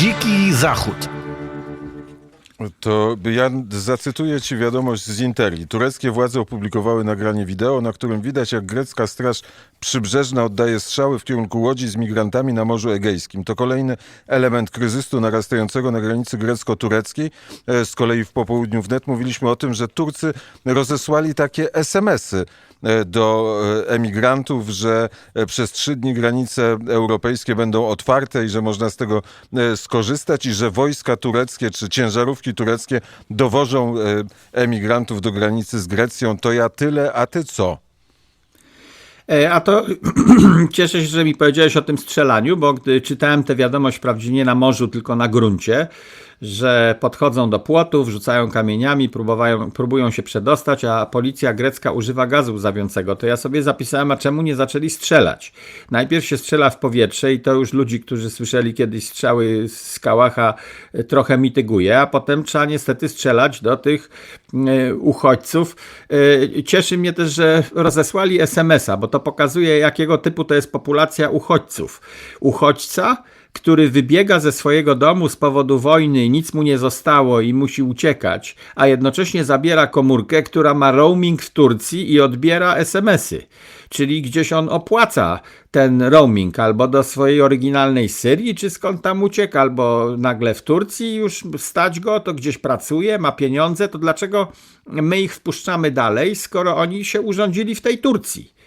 Dziki Zachód. To ja zacytuję ci wiadomość z Interi. Tureckie władze opublikowały nagranie wideo, na którym widać jak grecka straż przybrzeżna oddaje strzały w kierunku łodzi z migrantami na Morzu Egejskim. To kolejny element kryzysu narastającego na granicy grecko-tureckiej. E, Z kolei w popołudniu wnet mówiliśmy o tym, że Turcy rozesłali takie SMS-y e, do e, emigrantów, że przez trzy dni granice europejskie będą otwarte i że można z tego skorzystać i że wojska tureckie czy ciężarówki tureckie dowożą e, emigrantów do granicy z Grecją. To ja tyle, a ty co? E, A to cieszę się, że mi powiedziałeś o tym strzelaniu, bo gdy czytałem tę wiadomość wprawdzie nie na morzu, tylko na gruncie, że podchodzą do płotów, rzucają kamieniami, próbują, próbują się przedostać, a policja grecka używa gazu łzawiącego, to ja sobie zapisałem, a czemu nie zaczęli strzelać? Najpierw się strzela w powietrze i to już ludzi, którzy słyszeli kiedyś strzały z kałacha e, trochę mityguje, a potem trzeba niestety strzelać do tych e, uchodźców. E, Cieszy mnie też, że rozesłali SMS-a, bo to pokazuje, jakiego typu to jest populacja uchodźców. Uchodźca, który wybiega ze swojego domu z powodu wojny, nic mu nie zostało i musi uciekać, a jednocześnie zabiera komórkę, która ma roaming w Turcji i odbiera SMS-y. Czyli gdzieś on opłaca ten roaming albo do swojej oryginalnej Syrii, czy skąd tam ucieka, albo nagle w Turcji już stać go, to gdzieś pracuje, ma pieniądze, to dlaczego my ich wpuszczamy dalej, skoro oni się urządzili w tej Turcji?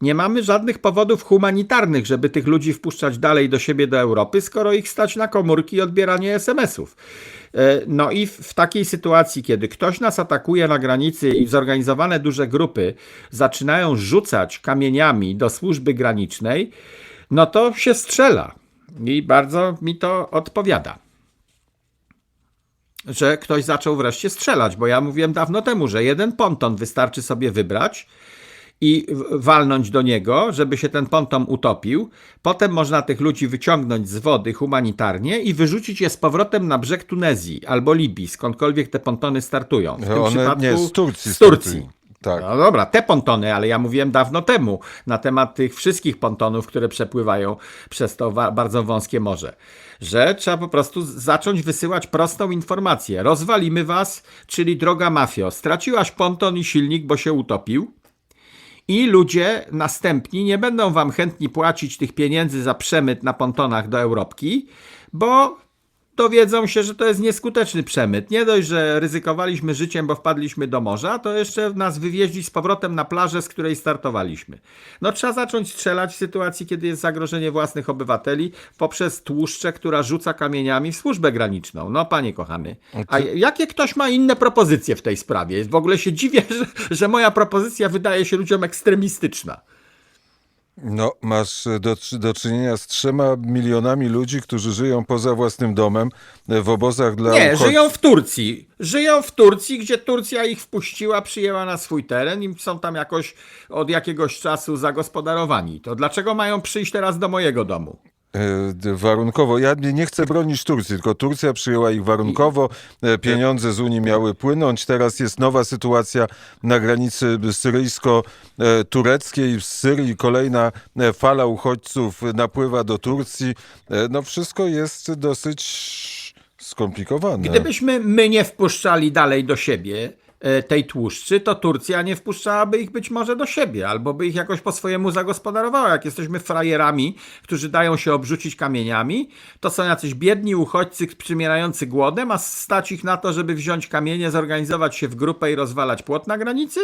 Nie mamy żadnych powodów humanitarnych, żeby tych ludzi wpuszczać dalej do siebie do Europy, skoro ich stać na komórki i odbieranie SMS-ów. E, No i w- takiej sytuacji, kiedy ktoś nas atakuje na granicy i zorganizowane duże grupy zaczynają rzucać kamieniami do służby granicznej, no to się strzela. I bardzo mi to odpowiada że ktoś zaczął wreszcie strzelać, bo ja mówiłem dawno temu, że jeden ponton wystarczy sobie wybrać i walnąć do niego, żeby się ten ponton utopił. Potem można tych ludzi wyciągnąć z wody humanitarnie i wyrzucić je z powrotem na brzeg Tunezji albo Libii, skądkolwiek te pontony startują. W tym przypadku nie, z Turcji Z Turcji. startują. Tak. No dobra, te pontony, ale ja mówiłem dawno temu na temat tych wszystkich pontonów, które przepływają przez to bardzo wąskie morze. Że trzeba po prostu zacząć wysyłać prostą informację. Rozwalimy was, czyli droga mafio. Straciłaś ponton i silnik, bo się utopił. I ludzie następni nie będą wam chętni płacić tych pieniędzy za przemyt na pontonach do Europki, bo dowiedzą się, że to jest nieskuteczny przemyt. Nie dość, że ryzykowaliśmy życiem, bo wpadliśmy do morza, to jeszcze nas wywieźli z powrotem na plażę, z której startowaliśmy. No trzeba zacząć strzelać w sytuacji, kiedy jest zagrożenie własnych obywateli poprzez tłuszczę, która rzuca kamieniami w służbę graniczną. No panie kochany. A jakie ktoś ma inne propozycje w tej sprawie? W ogóle się dziwię, że, że moja propozycja wydaje się ludziom ekstremistyczna. No, masz do, do czynienia z trzema milionami ludzi, którzy żyją poza własnym domem, e, w obozach dla Nie, uchodźców. żyją w Turcji. Żyją w Turcji, gdzie Turcja ich wpuściła, przyjęła na swój teren i są tam jakoś od jakiegoś czasu zagospodarowani. To dlaczego mają przyjść teraz do mojego domu? E, Warunkowo. Ja nie chcę bronić Turcji, tylko Turcja przyjęła ich warunkowo. E, Pieniądze z Unii miały płynąć. Teraz jest nowa sytuacja na granicy syryjsko-tureckiej. W Syrii kolejna e, fala uchodźców napływa do Turcji. No wszystko jest dosyć skomplikowane. Gdybyśmy my nie wpuszczali dalej do siebie tej tłuszczy, to Turcja nie wpuszczałaby ich być może do siebie, albo by ich jakoś po swojemu zagospodarowała. Jak jesteśmy frajerami, którzy dają się obrzucić kamieniami, to są jacyś biedni uchodźcy przymierający głodem, a stać ich na to, żeby wziąć kamienie, zorganizować się w grupę i rozwalać płot na granicy?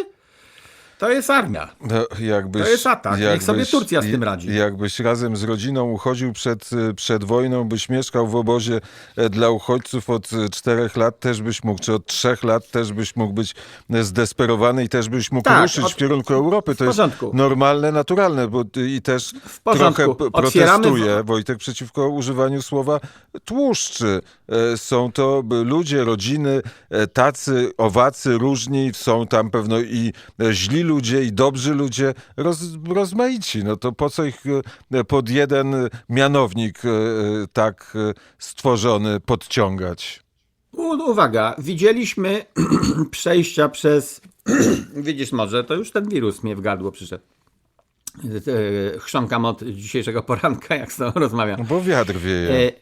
To jest armia. No, jakbyś, To jest atak. Niech sobie Turcja z tym radzi. Jakbyś razem z rodziną uchodził przed, przed wojną, byś mieszkał w obozie e, dla uchodźców od y, czterech lat, też byś mógł, czy od trzech lat też byś mógł być e, zdesperowany i też byś mógł Tak, ruszyć od- w kierunku Europy. To jest normalne, naturalne, bo i też trochę p- Otwieramy protestuję, w- Wojtek, przeciwko używaniu słowa tłuszczy. E, Są to ludzie, rodziny, e, tacy, owacy, różni, są tam pewno i e, źli ludzie, i dobrzy ludzie, roz, rozmaici. No to po co ich e, pod jeden mianownik e, e, tak stworzony podciągać? Uwaga, widzieliśmy przejścia przez. Widzisz, może to już ten wirus mnie w gardło przyszedł. Chrząkam od dzisiejszego poranka, jak z tobą rozmawiam. No bo wiatr wieje.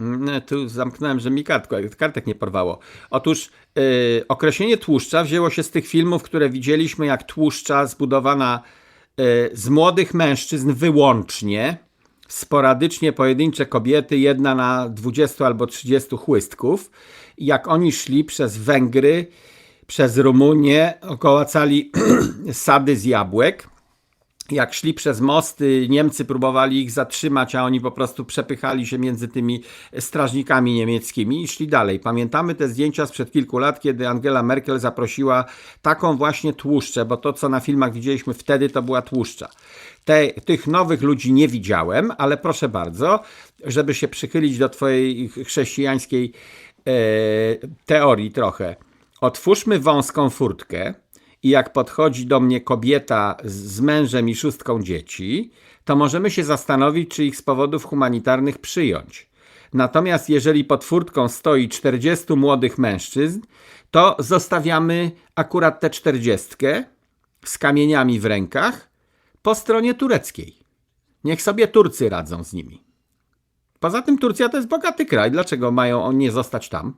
Mm, Tu zamknąłem, że mi kartko, kartek nie porwało. Otóż e, określenie tłuszcza wzięło się z tych filmów, które widzieliśmy, jak tłuszcza zbudowana e, z młodych mężczyzn wyłącznie, sporadycznie pojedyncze kobiety, jedna na 20 albo 30 chłystków, jak oni szli przez Węgry, przez Rumunię, okołacali sady z jabłek, jak szli przez mosty, Niemcy próbowali ich zatrzymać, a oni po prostu przepychali się między tymi strażnikami niemieckimi i szli dalej. Pamiętamy te zdjęcia sprzed kilku lat, kiedy Angela Merkel zaprosiła taką właśnie tłuszczę, bo to, co na filmach widzieliśmy wtedy, to była tłuszcza. Te, tych nowych ludzi nie widziałem, ale proszę bardzo, żeby się przychylić do Twojej chrześcijańskiej e, teorii trochę. Otwórzmy wąską furtkę i jak podchodzi do mnie kobieta z- mężem i szóstką dzieci, to możemy się zastanowić, czy ich z powodów humanitarnych przyjąć. Natomiast jeżeli pod furtką stoi 40 młodych mężczyzn, to zostawiamy akurat tę 40 z kamieniami w rękach po stronie tureckiej. Niech sobie Turcy radzą z nimi. Poza tym Turcja to jest bogaty kraj. Dlaczego mają oni nie zostać tam?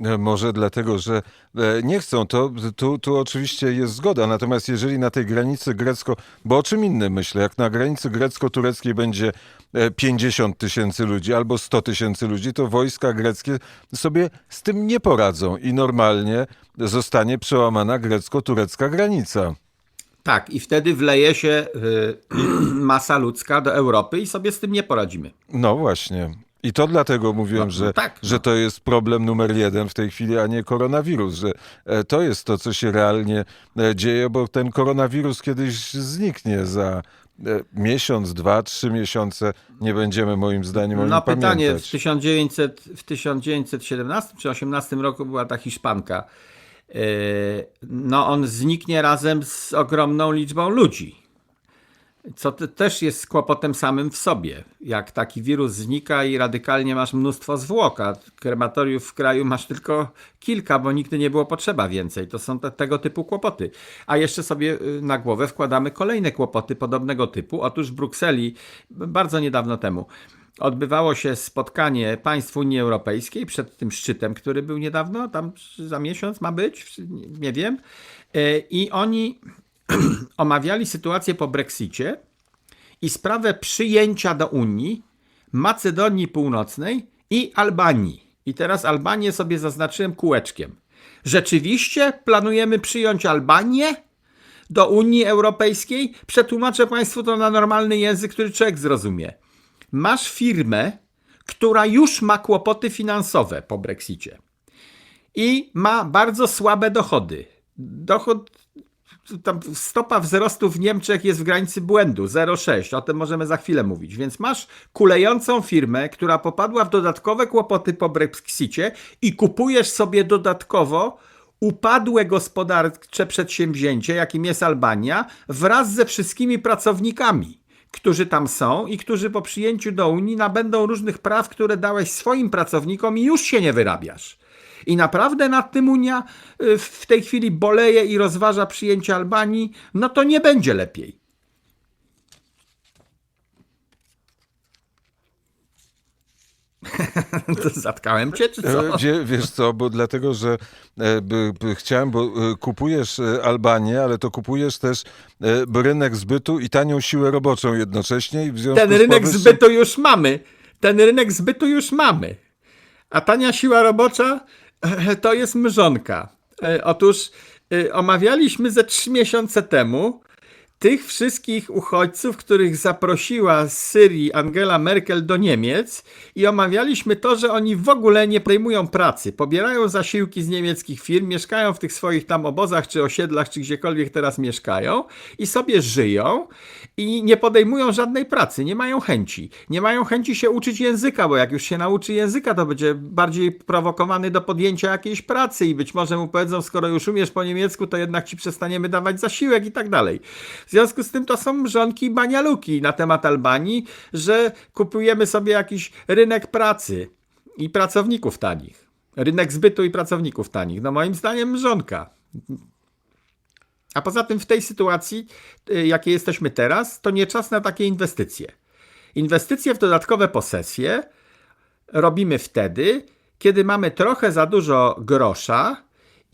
E, Może dlatego, że e, nie chcą, to tu, tu oczywiście jest zgoda. Natomiast jeżeli na tej granicy grecko, bo o czym innym myślę, jak na granicy grecko-tureckiej będzie e, 50 tysięcy ludzi albo 100 tysięcy ludzi, to wojska greckie sobie z tym nie poradzą i normalnie zostanie przełamana grecko-turecka granica. Tak, i wtedy wleje się y, masa ludzka do Europy i sobie z tym nie poradzimy. No właśnie. I to dlatego mówiłem, No, że, no tak, no. że to jest problem numer jeden w tej chwili, a nie koronawirus, że e, to jest to, co się realnie e, dzieje, bo ten koronawirus kiedyś zniknie za e, miesiąc, dwa, trzy miesiące. Nie będziemy moim zdaniem o No pytanie, w, pamiętać. 1900, w 1917 czy 18 roku była ta Hiszpanka. No on zniknie razem z ogromną liczbą ludzi. Co te- też jest kłopotem samym w sobie. Jak taki wirus znika i radykalnie masz mnóstwo zwłok, a krematoriów w kraju masz tylko kilka, bo nigdy nie było potrzeba więcej. To są te, tego typu kłopoty. A jeszcze sobie y, na głowę wkładamy kolejne kłopoty podobnego typu. Otóż w Brukseli bardzo niedawno temu odbywało się spotkanie państw Unii Europejskiej przed tym szczytem, który był niedawno, tam za miesiąc ma być, nie wiem. Y, I oni omawiali sytuację po Brexicie i sprawę przyjęcia do Unii Macedonii Północnej i Albanii. I teraz Albanię sobie zaznaczyłem kółeczkiem. Rzeczywiście planujemy przyjąć Albanię do Unii Europejskiej? Przetłumaczę Państwu to na normalny język, który człowiek zrozumie. Masz firmę, która już ma kłopoty finansowe po Brexicie i ma bardzo słabe dochody. Dochód, tam stopa wzrostu w Niemczech jest w granicy błędu 0,6. O tym możemy za chwilę mówić. Więc masz kulejącą firmę, która popadła w dodatkowe kłopoty po Brexicie i kupujesz sobie dodatkowo upadłe gospodarcze przedsięwzięcie, jakim jest Albania, wraz ze wszystkimi pracownikami którzy tam są i którzy po przyjęciu do Unii nabędą różnych praw, które dałeś swoim pracownikom i już się nie wyrabiasz. I naprawdę nad tym Unia y, w tej chwili boleje i rozważa przyjęcie Albanii, no to nie będzie lepiej. zatkałem cię, czy co? E, Wie, wiesz co, bo dlatego, że e, by, by chciałem, bo e, kupujesz Albanię, ale to kupujesz też rynek zbytu i tanią siłę roboczą jednocześnie. Ten rynek powyższym- zbytu już mamy. Ten rynek zbytu już mamy. A tania siła robocza to jest mrzonka. E, Otóż e, omawialiśmy ze trzy miesiące temu tych wszystkich uchodźców, których zaprosiła z Syrii Angela Merkel do Niemiec i omawialiśmy to, że oni w ogóle nie podejmują pracy, pobierają zasiłki z niemieckich firm, mieszkają w tych swoich tam obozach czy osiedlach, czy gdziekolwiek teraz mieszkają i sobie żyją i nie podejmują żadnej pracy, nie mają chęci. Nie mają chęci się uczyć języka, bo jak już się nauczy języka, to będzie bardziej prowokowany do podjęcia jakiejś pracy i być może mu powiedzą, skoro już umiesz po niemiecku, to jednak ci przestaniemy dawać zasiłek i tak dalej. W związku z tym to są mrzonki banialuki na temat Albanii, że kupujemy sobie jakiś rynek pracy i pracowników tanich. Rynek zbytu i pracowników tanich. No moim zdaniem mrzonka. A poza tym w tej sytuacji, y, jakiej jesteśmy teraz, to nie czas na takie inwestycje. Inwestycje w dodatkowe posesje robimy wtedy, kiedy mamy trochę za dużo grosza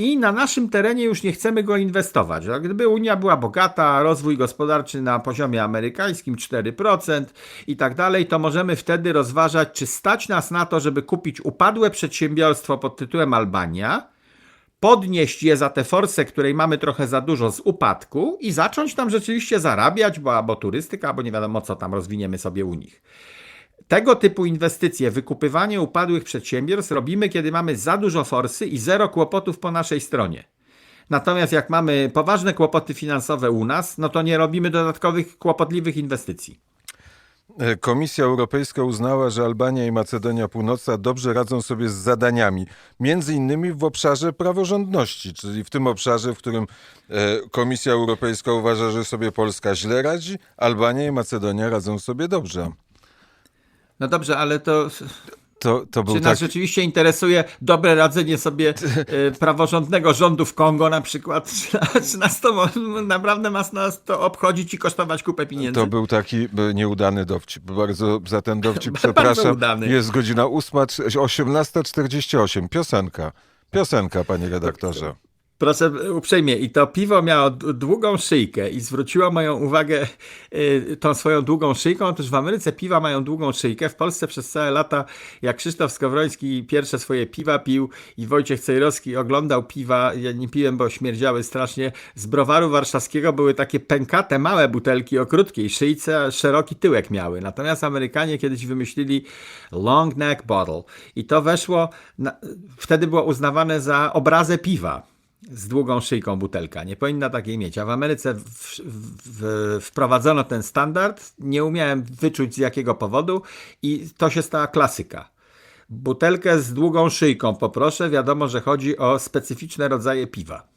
i na naszym terenie już nie chcemy go inwestować. Gdyby Unia była bogata, rozwój gospodarczy na poziomie amerykańskim 4% i tak dalej, to możemy wtedy rozważać, czy stać nas na to, żeby kupić upadłe przedsiębiorstwo pod tytułem Albania, podnieść je za tę forsę, której mamy trochę za dużo z upadku i zacząć tam rzeczywiście zarabiać, bo albo turystyka, albo nie wiadomo co tam rozwiniemy sobie u nich. Tego typu inwestycje, wykupywanie upadłych przedsiębiorstw robimy, kiedy mamy za dużo forsy i zero kłopotów po naszej stronie. Natomiast jak mamy poważne kłopoty finansowe u nas, no to nie robimy dodatkowych kłopotliwych inwestycji. Komisja Europejska uznała, że Albania i Macedonia Północna dobrze radzą sobie z zadaniami, między innymi w obszarze praworządności, czyli w tym obszarze, w którym e, Komisja Europejska uważa, że sobie Polska źle radzi, Albania i Macedonia radzą sobie dobrze. No dobrze, ale to To, to był Czy tak, nas rzeczywiście interesuje dobre radzenie sobie e, praworządnego rządu w Kongo na przykład? Czy, czy nas to naprawdę ma nas to obchodzić i kosztować kupę pieniędzy? to był taki nieudany dowcip. Bardzo za ten dowcip przepraszam. Jest godzina 8, 18.48. Piosenka. Piosenka, panie redaktorze. Proszę uprzejmie, i to piwo miało długą szyjkę i zwróciło moją uwagę y, tą swoją długą szyjką. Otóż w Ameryce piwa mają długą szyjkę. W Polsce przez całe lata, jak Krzysztof Skowroński pierwsze swoje piwa pił i Wojciech Cejrowski oglądał piwa, ja nie piłem, bo śmierdziały strasznie, z browaru warszawskiego były takie pękate, małe butelki o krótkiej szyjce, a szeroki tyłek miały. Natomiast Amerykanie kiedyś wymyślili long neck bottle i to weszło, na, wtedy było uznawane za obrazę piwa z długą szyjką butelka. Nie powinna takiej mieć. A w Ameryce w, w, wprowadzono ten standard. Nie umiałem wyczuć z jakiego powodu i to się stała klasyka. Butelkę z długą szyjką poproszę. Wiadomo, że chodzi o specyficzne rodzaje piwa.